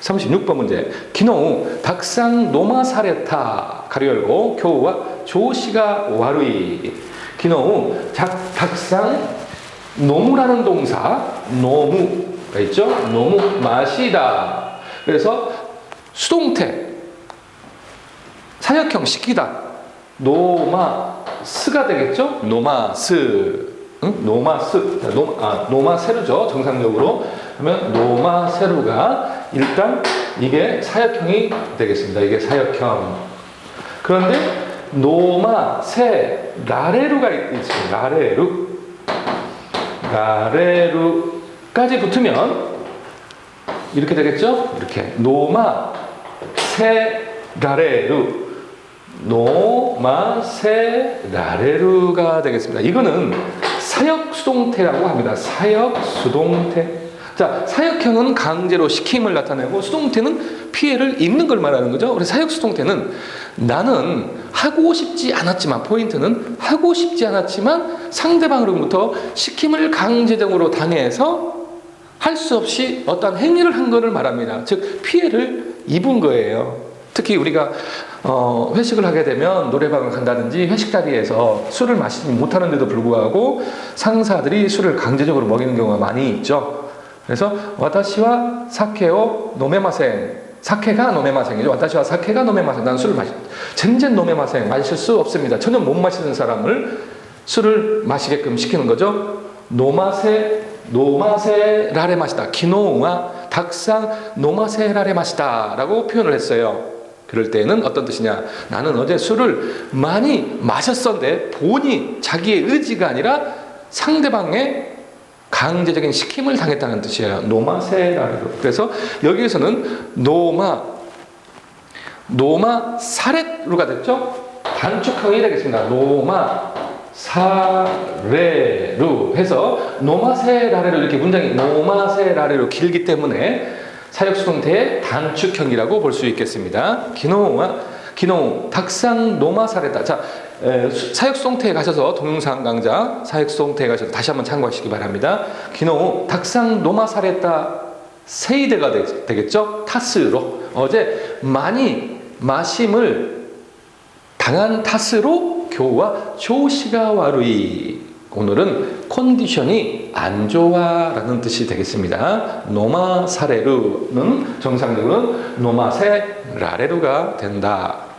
36번 문제. 기노우 닭상 노마 사레타 가로 열고 교우와 조시가 와루이. 작 닭상 노무라는 동사 노무가 있죠? 노무 마시다. 그래서 수동태 사역형 시키다. 노마스가 되겠죠? 노마스. 응? 노마스. 노, 아, 노마세루죠. 정상적으로. 그러면 노마세루가 일단 이게 사역형이 되겠습니다. 이게 사역형. 그런데 노마세 라레루가 있- 있습니다. 라레루. 라레루까지 붙으면 이렇게 되겠죠? 이렇게 노마 세 라레루 노마세 라레루가 되겠습니다. 이거는 사역 수동태라고 합니다. 사역 수동태. 자, 사역형은 강제로 시킴을 나타내고 수동태는 피해를 입는 걸 말하는 거죠. 그래서 사역 수동태는 나는 하고 싶지 않았지만 포인트는 하고 싶지 않았지만 상대방으로부터 시킴을 강제적으로 당해서 할 수 없이 어떤 행위를 한 것을 말합니다. 즉 피해를 입은 거예요. 특히 우리가 어, 회식을 하게 되면 노래방을 간다든지 회식 자리에서 술을 마시지 못하는데도 불구하고 상사들이 술을 강제적으로 먹이는 경우가 많이 있죠. 그래서 와타시와 사케오 노메마생 사케가 노메마생이죠. 와타시와 사케가 노메마생. 난 술을 마시 전전 노메마생 마실 수 없습니다. 전혀 못 마시는 사람을 술을 마시게끔 시키는 거죠. 노마세 노마세 라레 마시다. 기노우가 닭상 노마세 라레 마시다 라고 표현을 했어요. 그럴 때는 어떤 뜻이냐? 나는 어제 술을 많이 마셨었는데 본이 자기의 의지가 아니라 상대방의 강제적인 시킴을 당했다는 뜻이에요. 노마세라고. 그래서 여기에서는 노마 노마 사렛루가 됐죠? 단축형이 되겠습니다. 노마 사레루 해서 노마세라레로 이렇게 문장이 노마세라레로 길기 때문에 사역수동태의 단축형이라고 볼 수 있겠습니다. 기노와 기노 닭상 노마사레다. 자 에, 수- 사역수동태에 가셔서 동영상 강좌 사역수동태에 가셔서 다시 한번 참고하시기 바랍니다. 기노 닭상 노마사레다 세이대가 되, 되겠죠? 타스로 어제 많이 마심을 당한 탓으로 교우와 조시가 와루이 오늘은 컨디션이 안 좋아라는 뜻이 되겠습니다. 노마 사레루는 정상적으로는 노마세 라레루가 된다.